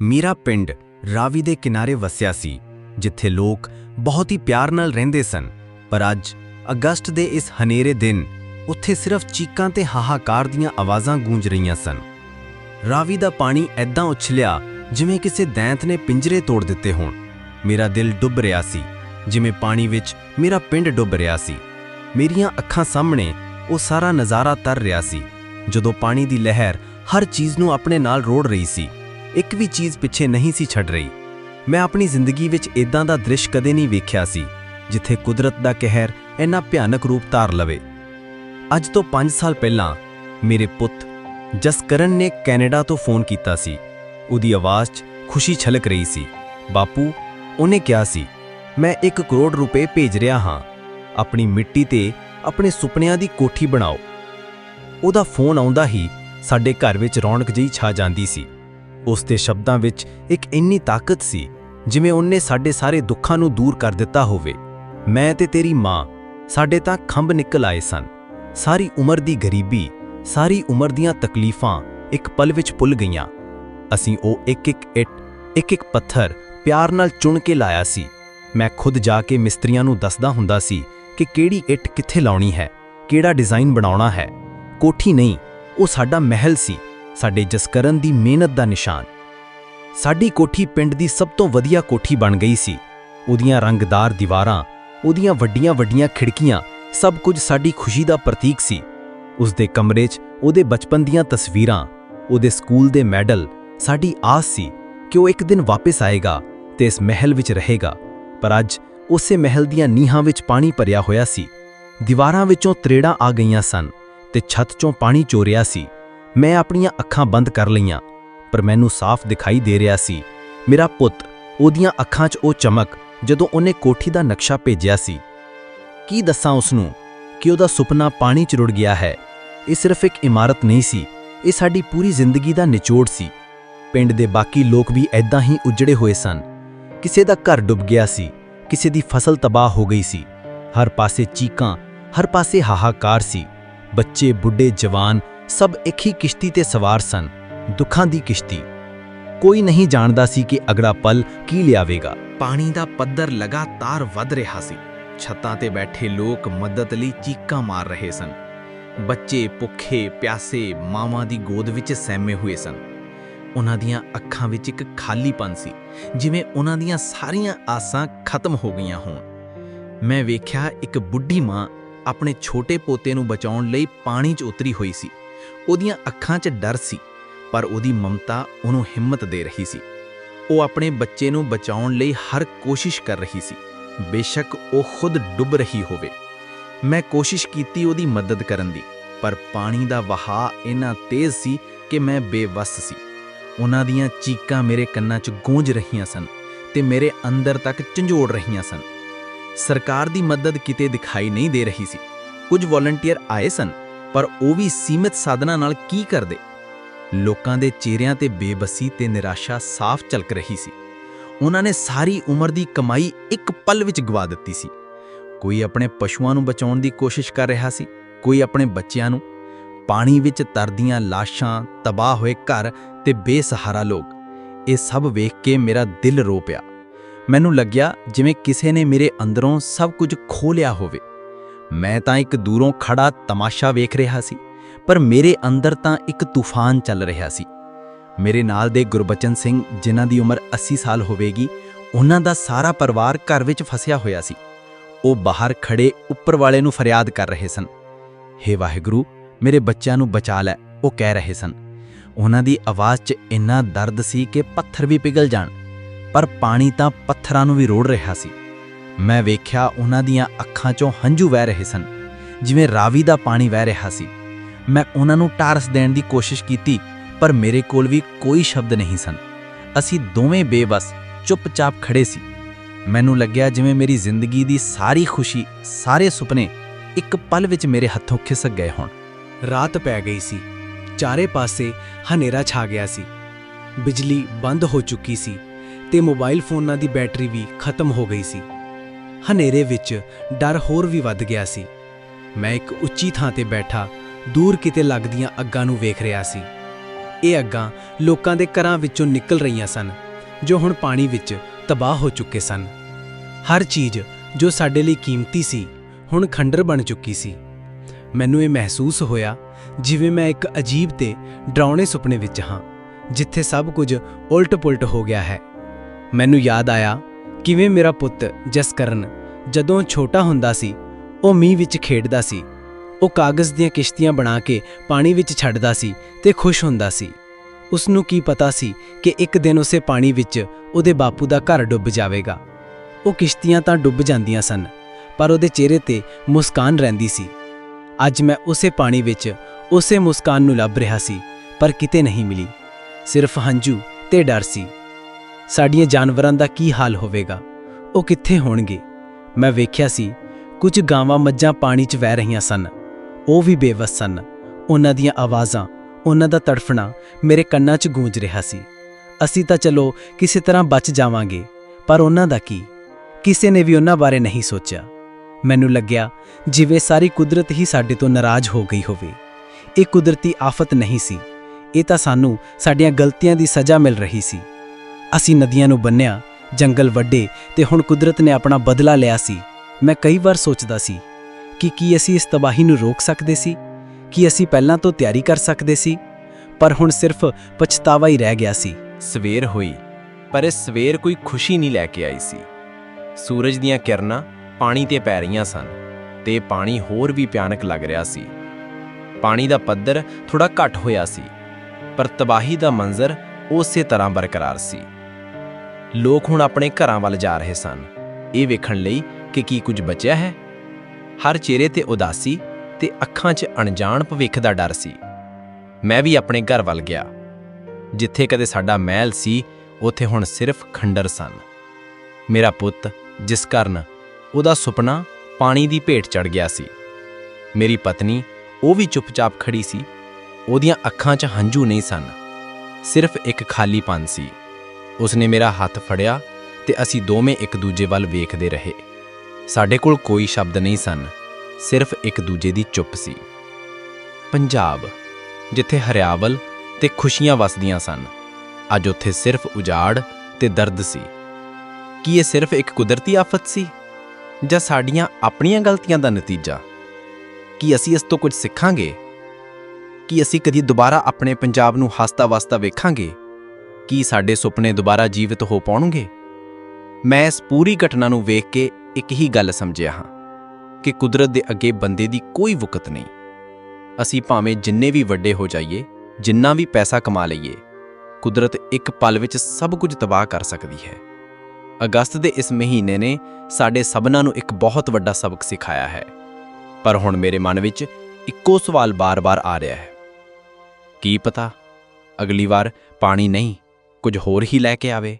ਮੇਰਾ ਪਿੰਡ ਰਾਵੀ ਦੇ ਕਿਨਾਰੇ ਵਸਿਆ ਸੀ, ਜਿੱਥੇ ਲੋਕ ਬਹੁਤ ਹੀ ਪਿਆਰ ਨਾਲ ਰਹਿੰਦੇ ਸਨ। ਪਰ ਅੱਜ ਅਗਸਤ ਦੇ ਇਸ ਹਨੇਰੇ ਦਿਨ ਉੱਥੇ ਸਿਰਫ ਚੀਕਾਂ ਤੇ ਹਾਹਾਕਾਰ ਦੀਆਂ ਆਵਾਜ਼ਾਂ ਗੂੰਜ ਰਹੀਆਂ ਸਨ। ਰਾਵੀ ਦਾ ਪਾਣੀ ਐਦਾਂ ਉਛਲਿਆ ਜਿਵੇਂ ਕਿਸੇ ਦੈਂਤ ਨੇ ਪਿੰਜਰੇ ਤੋੜ ਦਿੱਤੇ ਹੋਣ। ਮੇਰਾ ਦਿਲ ਡੁੱਬ ਰਿਹਾ ਸੀ, ਜਿਵੇਂ ਪਾਣੀ ਵਿੱਚ ਮੇਰਾ ਪਿੰਡ ਡੁੱਬ ਰਿਹਾ ਸੀ। ਮੇਰੀਆਂ ਅੱਖਾਂ ਸਾਹਮਣੇ ਉਹ ਸਾਰਾ ਨਜ਼ਾਰਾ ਤਰ ਰਿਹਾ ਸੀ, ਜਦੋਂ ਪਾਣੀ ਦੀ ਲਹਿਰ ਹਰ ਚੀਜ਼ ਨੂੰ ਆਪਣੇ ਨਾਲ ਰੋੜ ਰਹੀ ਸੀ। ਇੱਕ ਵੀ ਚੀਜ਼ ਪਿੱਛੇ ਨਹੀਂ ਸੀ ਛੱਡ ਰਹੀ। ਮੈਂ ਆਪਣੀ ਜ਼ਿੰਦਗੀ ਵਿੱਚ ਇਦਾਂ ਦਾ ਦ੍ਰਿਸ਼ ਕਦੇ ਨਹੀਂ ਵੇਖਿਆ ਸੀ, ਜਿੱਥੇ ਕੁਦਰਤ ਦਾ ਕਹਿਰ ਇੰਨਾ ਭਿਆਨਕ ਰੂਪ ਧਾਰ ਲਵੇ। ਅੱਜ ਤੋਂ 5 ਸਾਲ ਪਹਿਲਾਂ ਮੇਰੇ ਪੁੱਤ ਜਸਕਰਨ ਨੇ ਕੈਨੇਡਾ ਤੋਂ ਫੋਨ ਕੀਤਾ ਸੀ। ਉਹਦੀ ਆਵਾਜ਼ 'ਚ ਖੁਸ਼ੀ ਛਲਕ ਰਹੀ ਸੀ। ਬਾਪੂ, ਉਹਨੇ ਕਿਹਾ ਸੀ, ਮੈਂ 1 ਕਰੋੜ ਰੁਪਏ ਭੇਜ ਰਿਹਾ ਹਾਂ। ਆਪਣੀ ਮਿੱਟੀ ਤੇ ਆਪਣੇ ਸੁਪਨਿਆਂ ਦੀ ਕੋਠੀ ਬਣਾਓ। ਉਹਦਾ ਫੋਨ ਆਉਂਦਾ ਹੀ ਸਾਡੇ ਘਰ ਵਿੱਚ ਰੌਣਕ ਜਿਹੀ ਛਾ ਜਾਂਦੀ ਸੀ। ਉਸ ਦੇ ਸ਼ਬਦਾਂ ਵਿੱਚ ਇੱਕ ਇੰਨੀ ਤਾਕਤ ਸੀ, ਜਿਵੇਂ ਉਹਨੇ ਸਾਡੇ ਸਾਰੇ ਦੁੱਖਾਂ ਨੂੰ ਦੂਰ ਕਰ ਦਿੱਤਾ ਹੋਵੇ। ਮੈਂ ਤੇ ਤੇਰੀ ਮਾਂ, ਸਾਡੇ ਤਾਂ ਖੰਭ ਨਿਕਲ ਆਏ ਸਨ। ਸਾਰੀ ਉਮਰ ਦੀ ਗਰੀਬੀ, ਸਾਰੀ ਉਮਰ ਦੀਆਂ ਤਕਲੀਫਾਂ ਇੱਕ ਪਲ ਵਿੱਚ ਭੁੱਲ ਗਈਆਂ। ਅਸੀਂ ਉਹ ਇੱਕ ਇੱਕ ਇੱਟ ਇੱਕ ਇੱਕ ਪੱਥਰ ਪਿਆਰ ਨਾਲ ਚੁਣ ਕੇ ਲਾਇਆ ਸੀ। ਮੈਂ ਖੁਦ ਜਾ ਕੇ ਮਿਸਤਰੀਆਂ ਨੂੰ ਦੱਸਦਾ ਹੁੰਦਾ ਸੀ ਕਿ ਕਿਹੜੀ ਇੱਟ ਕਿੱਥੇ ਲਾਉਣੀ ਹੈ, ਕਿਹੜਾ ਡਿਜ਼ਾਈਨ ਬਣਾਉਣਾ ਹੈ। ਕੋਠੀ ਨਹੀਂ, ਉਹ ਸਾਡਾ ਮਹਿਲ ਸੀ। ਸਾਡੇ ਜਸਕਰਨ ਦੀ ਮਿਹਨਤ ਦਾ ਨਿਸ਼ਾਨ। ਸਾਡੀ ਕੋਠੀ ਪਿੰਡ ਦੀ ਸਭ ਤੋਂ ਵਧੀਆ ਕੋਠੀ ਬਣ ਗਈ ਸੀ। ਉਹਦੀਆਂ ਰੰਗਦਾਰ ਦੀਵਾਰਾਂ, ਉਹਦੀਆਂ ਵੱਡੀਆਂ-ਵੱਡੀਆਂ ਖਿੜਕੀਆਂ, ਸਭ ਕੁਝ ਸਾਡੀ ਖੁਸ਼ੀ ਦਾ ਪ੍ਰਤੀਕ ਸੀ। ਉਸ ਦੇ ਕਮਰੇ 'ਚ ਉਹਦੇ ਬਚਪਨ ਦੀਆਂ ਤਸਵੀਰਾਂ, ਉਹਦੇ ਸਕੂਲ ਦੇ ਮੈਡਲ, ਸਾਡੀ ਆਸ ਸੀ ਕਿ ਉਹ ਇੱਕ ਦਿਨ ਵਾਪਸ ਆਏਗਾ ਤੇ ਇਸ ਮਹਿਲ ਵਿੱਚ ਰਹੇਗਾ। ਪਰ ਅੱਜ ਉਸੇ ਮਹਿਲ ਦੀਆਂ ਨੀਹਾਂ ਵਿੱਚ ਪਾਣੀ ਭਰਿਆ ਹੋਇਆ ਸੀ। ਦੀਵਾਰਾਂ ਵਿੱਚੋਂ ਤਰੇੜਾਂ ਆ ਗਈਆਂ ਸਨ ਤੇ ਛੱਤ 'ਚੋਂ ਪਾਣੀ ਚੋਰਿਆ ਸੀ। ਮੈਂ ਆਪਣੀਆਂ ਅੱਖਾਂ ਬੰਦ ਕਰ ਲਈਆਂ, ਪਰ ਮੈਨੂੰ ਸਾਫ਼ ਦਿਖਾਈ ਦੇ ਰਿਹਾ ਸੀ। ਮੇਰਾ ਪੁੱਤ ਉਹਦੀਆਂ ਅੱਖਾਂ 'ਚ ਉਹ ਚਮਕ ਜਦੋਂ ਉਹਨੇ ਕੋਠੀ ਦਾ ਨਕਸ਼ਾ ਭੇਜਿਆ ਸੀ। ਕੀ ਦੱਸਾਂ ਉਸ ਨੂੰ ਕਿ ਉਹਦਾ ਸੁਪਨਾ ਪਾਣੀ 'ਚ ਰੁੜ ਗਿਆ ਹੈ। ਇਹ ਸਿਰਫ ਇੱਕ ਇਮਾਰਤ ਨਹੀਂ ਸੀ, ਇਹ ਸਾਡੀ ਪੂਰੀ ਜ਼ਿੰਦਗੀ ਦਾ ਨਿਚੋੜ ਸੀ। ਪਿੰਡ ਦੇ ਬਾਕੀ ਲੋਕ ਵੀ ਐਦਾਂ ਹੀ ਉਜੜੇ ਹੋਏ ਸਨ। ਕਿਸੇ ਦਾ ਘਰ ਡੁੱਬ ਗਿਆ ਸੀ, ਕਿਸੇ ਦੀ ਫਸਲ ਤਬਾਹ ਹੋ ਗਈ ਸੀ। ਹਰ ਪਾਸੇ ਚੀਕਾਂ, ਹਰ ਪਾਸੇ ਹਾਹਾਕਾਰ ਸੀ। ਬੱਚੇ, ਬੁੱਢੇ, ਜਵਾਨ ਸਭ ਇੱਕ ਹੀ ਕਿਸ਼ਤੀ ਤੇ ਸਵਾਰ ਸਨ, ਦੁੱਖਾਂ ਦੀ ਕਿਸ਼ਤੀ। ਕੋਈ ਨਹੀਂ ਜਾਣਦਾ ਸੀ ਕਿ ਅਗਲਾ ਪਲ ਕੀ ਲਿਆਵੇਗਾ। ਪਾਣੀ ਦਾ ਪੱਧਰ ਲਗਾਤਾਰ ਵੱਧ ਰਿਹਾ ਸੀ। ਛੱਤਾਂ ਤੇ ਬੈਠੇ ਲੋਕ ਮਦਦ ਲਈ ਚੀਕਾਂ ਮਾਰ ਰਹੇ ਸਨ। ਬੱਚੇ, ਭੁੱਖੇ, ਪਿਆਸੇ, ਮਾਵਾਂ ਦੀ ਗੋਦ ਵਿੱਚ ਸਹਿਮੇ ਹੋਏ ਸਨ। ਉਹਨਾਂ ਦੀਆਂ ਅੱਖਾਂ ਵਿੱਚ ਇੱਕ ਖਾਲੀਪਨ ਸੀ, ਜਿਵੇਂ ਉਹਨਾਂ ਦੀਆਂ ਸਾਰੀਆਂ ਆਸਾਂ ਖਤਮ ਹੋ ਗਈਆਂ ਹੋਣ। ਮੈਂ ਵੇਖਿਆ ਇੱਕ ਬੁੱਢੀ ਮਾਂ ਆਪਣੇ ਛੋਟੇ ਪੋਤੇ ਨੂੰ ਬਚਾਉਣ ਲਈ ਪਾਣੀ 'ਚ ਉਤਰੀ ਹੋਈ ਸੀ। ਉਹਦੀਆਂ ਅੱਖਾਂ 'ਚ ਡਰ ਸੀ, ਪਰ ਉਹਦੀ ਮਮਤਾ ਉਹਨੂੰ ਹਿੰਮਤ ਦੇ ਰਹੀ ਸੀ। ਉਹ ਆਪਣੇ ਬੱਚੇ ਨੂੰ ਬਚਾਉਣ ਲਈ ਹਰ ਕੋਸ਼ਿਸ਼ ਕਰ ਰਹੀ ਸੀ। ਬੇਸ਼ੱਕ ਉਹ ਖੁਦ ਡੁੱਬ ਰਹੀ ਹੋਵੇ। ਮੈਂ ਕੋਸ਼ਿਸ਼ ਕੀਤੀ ਉਹਦੀ ਮਦਦ ਕਰਨ ਦੀ, ਪਰ ਪਾਣੀ ਦਾ ਵਹਾਅ ਇੰਨਾ ਤੇਜ਼ ਸੀ ਕਿ ਮੈਂ ਬੇਵੱਸ ਸੀ। ਉਹਨਾਂ ਦੀਆਂ ਚੀਕਾਂ ਮੇਰੇ ਕੰਨਾਂ 'ਚ ਗੂੰਜ ਰਹੀਆਂ ਸਨ ਤੇ ਮੇਰੇ ਅੰਦਰ ਤੱਕ ਝੰਜੋੜ ਰਹੀਆਂ ਸਨ। ਸਰਕਾਰ ਦੀ ਮਦਦ ਕਿਤੇ ਦਿਖਾਈ ਨਹੀਂ ਦੇ ਰਹੀ ਸੀ। ਕੁਝ ਵੋਲੰਟੀਅਰ ਆਏ ਸਨ? ਪਰ ਉਹ ਵੀ ਸੀਮਿਤ ਸਾਧਨਾਂ ਨਾਲ ਕੀ ਕਰਦੇ? ਲੋਕਾਂ ਦੇ ਚਿਹਰਿਆਂ ਤੇ ਬੇਬਸੀ ਤੇ ਨਿਰਾਸ਼ਾ ਸਾਫ਼ ਝਲਕ ਰਹੀ ਸੀ। ਉਹਨਾਂ ਨੇ ਸਾਰੀ ਉਮਰ ਦੀ ਕਮਾਈ ਇੱਕ ਪਲ ਵਿੱਚ ਗਵਾ ਦਿੱਤੀ ਸੀ। ਕੋਈ ਆਪਣੇ ਪਸ਼ੂਆਂ ਨੂੰ ਬਚਾਉਣ ਦੀ ਕੋਸ਼ਿਸ਼ ਕਰ ਰਿਹਾ ਸੀ, ਕੋਈ ਆਪਣੇ ਬੱਚਿਆਂ ਨੂੰ। ਪਾਣੀ ਵਿੱਚ ਤਰਦੀਆਂ ਲਾਸ਼ਾਂ, ਤਬਾਹ ਹੋਏ ਘਰ ਤੇ ਬੇਸਹਾਰਾ ਲੋਕ। ਇਹ ਸਭ ਵੇਖ ਕੇ ਮੇਰਾ ਦਿਲ ਰੋ ਪਿਆ। ਮੈਨੂੰ ਲੱਗਿਆ ਜਿਵੇਂ ਕਿਸੇ ਨੇ ਮੇਰੇ ਅੰਦਰੋਂ ਸਭ ਕੁਝ ਖੋਹ ਲਿਆ ਹੋਵੇ। ਮੈਂ ਤਾਂ ਇੱਕ ਦੂਰੋਂ ਖੜਾ ਤਮਾਸ਼ਾ ਵੇਖ ਰਿਹਾ ਸੀ, ਪਰ ਮੇਰੇ ਅੰਦਰ ਤਾਂ ਇੱਕ ਤੂਫਾਨ ਚੱਲ ਰਿਹਾ ਸੀ। ਮੇਰੇ ਨਾਲ ਦੇ ਗੁਰਬਚਨ ਸਿੰਘ, ਜਿਨ੍ਹਾਂ ਦੀ ਉਮਰ 80 ਸਾਲ ਹੋਵੇਗੀ, ਉਹਨਾਂ ਦਾ ਸਾਰਾ ਪਰਿਵਾਰ ਘਰ ਵਿੱਚ ਫਸਿਆ ਹੋਇਆ ਸੀ। ਉਹ ਬਾਹਰ ਖੜੇ ਉੱਪਰ ਵਾਲੇ ਨੂੰ ਫਰਿਆਦ ਕਰ ਰਹੇ ਸਨ। ਹੇ ਵਾਹਿਗੁਰੂ, ਮੇਰੇ ਬੱਚਿਆਂ ਨੂੰ ਬਚਾ ਲੈ, ਉਹ ਕਹਿ ਰਹੇ ਸਨ। ਉਹਨਾਂ ਦੀ ਆਵਾਜ਼ 'ਚ ਇੰਨਾ ਦਰਦ ਸੀ ਕਿ ਪੱਥਰ ਵੀ ਪਿਘਲ ਜਾਣ, ਪਰ ਪਾਣੀ ਤਾਂ ਪੱਥਰਾਂ ਨੂੰ ਵੀ ਰੋੜ ਰਿਹਾ ਸੀ। ਮੈਂ ਵੇਖਿਆ ਉਹਨਾਂ ਦੀਆਂ ਅੱਖਾਂ 'ਚੋਂ ਹੰਝੂ ਵਹਿ ਰਹੇ ਸਨ, ਜਿਵੇਂ ਰਾਵੀ ਦਾ ਪਾਣੀ ਵਹਿ ਰਿਹਾ ਸੀ। ਮੈਂ ਉਹਨਾਂ ਨੂੰ ਟਾਰਸ ਦੇਣ ਦੀ ਕੋਸ਼ਿਸ਼ ਕੀਤੀ, ਪਰ ਮੇਰੇ ਕੋਲ ਵੀ ਕੋਈ ਸ਼ਬਦ ਨਹੀਂ ਸਨ। ਅਸੀਂ ਦੋਵੇਂ ਬੇਬਸ ਚੁੱਪਚਾਪ ਖੜੇ ਸੀ। ਮੈਨੂੰ ਲੱਗਿਆ ਜਿਵੇਂ ਮੇਰੀ ਜ਼ਿੰਦਗੀ ਦੀ ਸਾਰੀ ਖੁਸ਼ੀ, ਸਾਰੇ ਸੁਪਨੇ ਇੱਕ ਪਲ ਵਿੱਚ ਮੇਰੇ ਹੱਥੋਂ ਖਿਸਕ ਗਏ ਹੋਣ। ਰਾਤ ਪੈ ਗਈ ਸੀ। ਚਾਰੇ ਪਾਸੇ ਹਨੇਰਾ ਛਾ ਗਿਆ ਸੀ। ਬਿਜਲੀ ਬੰਦ ਹੋ ਚੁੱਕੀ ਸੀ ਤੇ ਮੋਬਾਈਲ ਫੋਨਾਂ ਦੀ ਬੈਟਰੀ ਵੀ ਖਤਮ ਹੋ ਗਈ ਸੀ। ਹਨੇਰੇ ਵਿੱਚ ਡਰ ਹੋਰ ਵੀ ਵੱਧ ਗਿਆ ਸੀ। ਮੈਂ ਇੱਕ ਉੱਚੀ ਥਾਂ ਤੇ ਬੈਠਾ ਦੂਰ ਕਿਤੇ ਲੱਗਦੀਆਂ ਅੱਗਾਂ ਨੂੰ ਵੇਖ ਰਿਹਾ ਸੀ। ਇਹ ਅੱਗਾਂ ਲੋਕਾਂ ਦੇ ਘਰਾਂ ਵਿੱਚੋਂ ਨਿਕਲ ਰਹੀਆਂ ਸਨ, ਜੋ ਹੁਣ ਪਾਣੀ ਵਿੱਚ ਤਬਾਹ ਹੋ ਚੁੱਕੇ ਸਨ। ਹਰ ਚੀਜ਼ ਜੋ ਸਾਡੇ ਲਈ ਕੀਮਤੀ ਸੀ, ਹੁਣ ਖੰਡਰ ਬਣ ਚੁੱਕੀ ਸੀ। ਮੈਨੂੰ ਇਹ ਮਹਿਸੂਸ ਹੋਇਆ ਜਿਵੇਂ ਮੈਂ ਇੱਕ ਅਜੀਬ ਤੇ ਡਰਾਉਣੇ ਸੁਪਨੇ ਵਿੱਚ ਹਾਂ, ਜਿੱਥੇ ਸਭ ਕੁਝ ਉਲਟ-ਪੁਲਟ ਹੋ ਗਿਆ ਹੈ। ਮੈਨੂੰ ਯਾਦ ਆਇਆ ਕਿਵੇਂ ਮੇਰਾ ਪੁੱਤ ਜਸਕਰਨ ਜਦੋਂ ਛੋਟਾ ਹੁੰਦਾ ਸੀ, ਉਹ ਮੀਂਹ ਵਿੱਚ ਖੇਡਦਾ ਸੀ। ਉਹ ਕਾਗਜ਼ ਦੀਆਂ ਕਿਸ਼ਤੀਆਂ ਬਣਾ ਕੇ ਪਾਣੀ ਵਿੱਚ ਛੱਡਦਾ ਸੀ ਤੇ ਖੁਸ਼ ਹੁੰਦਾ ਸੀ। ਉਸ ਨੂੰ ਕੀ ਪਤਾ ਸੀ ਕਿ ਇੱਕ ਦਿਨ ਉਸੇ ਪਾਣੀ ਵਿੱਚ ਉਹਦੇ ਬਾਪੂ ਦਾ ਘਰ ਡੁੱਬ ਜਾਵੇਗਾ। ਉਹ ਕਿਸ਼ਤੀਆਂ ਤਾਂ ਡੁੱਬ ਜਾਂਦੀਆਂ ਸਨ, ਪਰ ਉਹਦੇ ਚਿਹਰੇ ਤੇ ਮੁਸਕਾਨ ਰਹਿੰਦੀ ਸੀ। ਅੱਜ ਮੈਂ ਉਸੇ ਪਾਣੀ ਵਿੱਚ ਉਸੇ ਮੁਸਕਾਨ ਨੂੰ ਲੱਭ ਰਿਹਾ ਸੀ, ਪਰ ਕਿਤੇ ਨਹੀਂ ਮਿਲੀ। ਸਿਰਫ ਹੰਝੂ ਤੇ ਡਰ ਸੀ। ਸਾਡੀਆਂ ਜਾਨਵਰਾਂ ਦਾ ਕੀ ਹਾਲ ਹੋਵੇਗਾ? ਉਹ ਕਿੱਥੇ ਹੋਣਗੇ? ਮੈਂ ਵੇਖਿਆ ਸੀ, ਕੁਝ ਗਾਵਾਂ ਮੱਝਾਂ ਪਾਣੀ 'ਚ ਵਹਿ ਰਹੀਆਂ ਸਨ। ਉਹ ਵੀ ਬੇਵਸ ਸਨ। ਉਹਨਾਂ ਦੀਆਂ ਆਵਾਜ਼ਾਂ, ਉਹਨਾਂ ਦਾ ਤੜਫਣਾ ਮੇਰੇ ਕੰਨਾਂ 'ਚ ਗੂੰਜ ਰਿਹਾ ਸੀ। ਅਸੀਂ ਤਾਂ ਚਲੋ ਕਿਸੇ ਤਰ੍ਹਾਂ ਬਚ ਜਾਵਾਂਗੇ, ਪਰ ਉਹਨਾਂ ਦਾ ਕੀ? ਕਿਸੇ ਨੇ ਵੀ ਉਹਨਾਂ ਬਾਰੇ ਨਹੀਂ ਸੋਚਿਆ। ਮੈਨੂੰ ਲੱਗਿਆ ਜਿਵੇਂ ਸਾਰੀ ਕੁਦਰਤ ਹੀ ਸਾਡੇ ਤੋਂ ਨਾਰਾਜ਼ ਹੋ ਗਈ ਹੋਵੇ। ਇਹ ਕੁਦਰਤੀ ਆਫਤ ਨਹੀਂ ਸੀ। ਇਹ ਤਾਂ ਸਾਨੂੰ ਸਾਡੀਆਂ ਗਲਤੀਆਂ ਦੀ ਸਜ਼ਾ ਮਿਲ ਰਹੀ ਸੀ। ਅਸੀਂ ਨਦੀਆਂ ਨੂੰ ਬੰਨਿਆ, ਜੰਗਲ ਵੱਡੇ ਤੇ ਹੁਣ ਕੁਦਰਤ ਨੇ ਆਪਣਾ ਬਦਲਾ ਲਿਆ ਸੀ। ਮੈਂ ਕਈ ਵਾਰ ਸੋਚਦਾ ਸੀ ਕਿ ਕੀ ਅਸੀਂ ਇਸ ਤਬਾਹੀ ਨੂੰ ਰੋਕ ਸਕਦੇ ਸੀ? ਕੀ ਅਸੀਂ ਪਹਿਲਾਂ ਤੋਂ ਤਿਆਰੀ ਕਰ ਸਕਦੇ ਸੀ? ਪਰ ਹੁਣ ਸਿਰਫ ਪਛਤਾਵਾ ਹੀ ਰਹਿ ਗਿਆ ਸੀ। ਸਵੇਰ ਹੋਈ, ਪਰ ਇਹ ਸਵੇਰ ਕੋਈ ਖੁਸ਼ੀ ਨਹੀਂ ਲੈ ਕੇ ਆਈ ਸੀ। ਸੂਰਜ ਦੀਆਂ ਕਿਰਨਾਂ ਪਾਣੀ ਤੇ ਪੈ ਰਹੀਆਂ ਸਨ ਤੇ ਪਾਣੀ ਹੋਰ ਵੀ ਭਿਆਨਕ ਲੱਗ ਰਿਹਾ ਸੀ। ਪਾਣੀ ਦਾ ਪੱਧਰ ਥੋੜਾ ਘਟ ਹੋਇਆ ਸੀ, ਪਰ ਤਬਾਹੀ ਦਾ ਮੰਜ਼ਰ ਉਸੇ ਤਰ੍ਹਾਂ ਬਰਕਰਾਰ ਸੀ। ਲੋਕ ਹੁਣ ਆਪਣੇ ਘਰਾਂ ਵੱਲ ਜਾ ਰਹੇ ਸਨ। ਇਹ ਵੇਖਣ ਲਈ ਕਿ ਕੀ ਕੁਝ ਬਚਿਆ ਹੈ। ਹਰ ਚਿਹਰੇ ਤੇ ਉਦਾਸੀ ਤੇ ਅੱਖਾਂ 'ਚ ਅਣਜਾਣ ਭਵਿੱਖ ਦਾ ਡਰ ਸੀ। ਮੈਂ ਵੀ ਆਪਣੇ ਘਰ ਵੱਲ ਗਿਆ। ਜਿੱਥੇ ਕਦੇ ਸਾਡਾ ਮਹਿਲ ਸੀ, ਉੱਥੇ ਹੁਣ ਸਿਰਫ ਖੰਡਰ ਸਨ। ਮੇਰਾ ਪੁੱਤ, ਜਿਸ ਕਾਰਨ ਉਹਦਾ ਸੁਪਨਾ ਪਾਣੀ ਦੀ ਭੇਟ ਚੜ ਗਿਆ ਸੀ। ਮੇਰੀ ਪਤਨੀ, ਉਹ ਵੀ ਚੁੱਪਚਾਪ ਖੜੀ ਸੀ। ਉਹਦੀਆਂ ਅੱਖਾਂ 'ਚ ਹੰਝੂ ਨਹੀਂ ਸਨ। ਸਿਰਫ ਇੱਕ ਖਾਲੀਪਨ ਸੀ। ਉਸਨੇ ਮੇਰਾ ਹੱਥ ਫੜਿਆ ਤੇ ਅਸੀਂ ਦੋਵੇਂ ਇੱਕ ਦੂਜੇ ਵੱਲ ਵੇਖਦੇ ਰਹੇ। ਸਾਡੇ ਕੋਲ ਕੋਈ ਸ਼ਬਦ ਨਹੀਂ ਸਨ, ਸਿਰਫ ਇੱਕ ਦੂਜੇ ਦੀ ਚੁੱਪ ਸੀ। ਪੰਜਾਬ, ਜਿੱਥੇ ਹਰਿਆਵਲ ਤੇ ਖੁਸ਼ੀਆਂ ਵਸਦੀਆਂ ਸਨ, ਅੱਜ ਉੱਥੇ ਸਿਰਫ ਉਜਾੜ ਤੇ ਦਰਦ ਸੀ। ਕੀ ਇਹ ਸਿਰਫ ਇੱਕ ਕੁਦਰਤੀ ਆਫਤ ਸੀ, ਜਾਂ ਸਾਡੀਆਂ ਆਪਣੀਆਂ ਗਲਤੀਆਂ ਦਾ ਨਤੀਜਾ? ਕੀ ਅਸੀਂ ਇਸ ਤੋਂ ਕੁਝ ਸਿੱਖਾਂਗੇ? ਕੀ ਅਸੀਂ ਕਦੀ ਦੁਬਾਰਾ ਆਪਣੇ ਪੰਜਾਬ ਨੂੰ ਹੱਸਦਾ ਵਸਦਾ ਵੇਖਾਂਗੇ? ਕੀ ਸਾਡੇ ਸੁਪਨੇ ਦੁਬਾਰਾ ਜੀਵਿਤ ਹੋ ਪਾਉਣਗੇ? ਮੈਂ ਇਸ ਪੂਰੀ ਘਟਨਾ ਨੂੰ ਵੇਖ ਕੇ ਇੱਕ ਹੀ ਗੱਲ ਸਮਝਿਆ ਹਾਂ, ਕਿ ਕੁਦਰਤ ਦੇ ਅੱਗੇ ਬੰਦੇ ਦੀ ਕੋਈ ਵੁਕਤ ਨਹੀਂ। ਅਸੀਂ ਭਾਵੇਂ ਜਿੰਨੇ ਵੀ ਵੱਡੇ ਹੋ ਜਾਈਏ, ਜਿੰਨਾ ਵੀ ਪੈਸਾ ਕਮਾ ਲਈਏ, ਕੁਦਰਤ ਇੱਕ ਪਲ ਵਿੱਚ ਸਭ ਕੁਝ ਤਬਾਹ ਕਰ ਸਕਦੀ ਹੈ। ਅਗਸਤ ਦੇ ਇਸ ਮਹੀਨੇ ਨੇ ਸਾਡੇ ਸਭਨਾਂ ਨੂੰ ਇੱਕ ਬਹੁਤ ਵੱਡਾ ਸਬਕ ਸਿਖਾਇਆ ਹੈ। ਪਰ ਹੁਣ ਮੇਰੇ ਮਨ ਵਿੱਚ ਇੱਕੋ ਸਵਾਲ ਬਾਰ-ਬਾਰ ਆ ਰਿਹਾ ਹੈ। ਕੀ ਪਤਾ? ਅਗਲੀ ਵਾਰ ਪਾਣੀ ਨਹੀਂ। ਕੁਝ ਹੋਰ ਹੀ ਲੈ ਕੇ ਆਵੇ।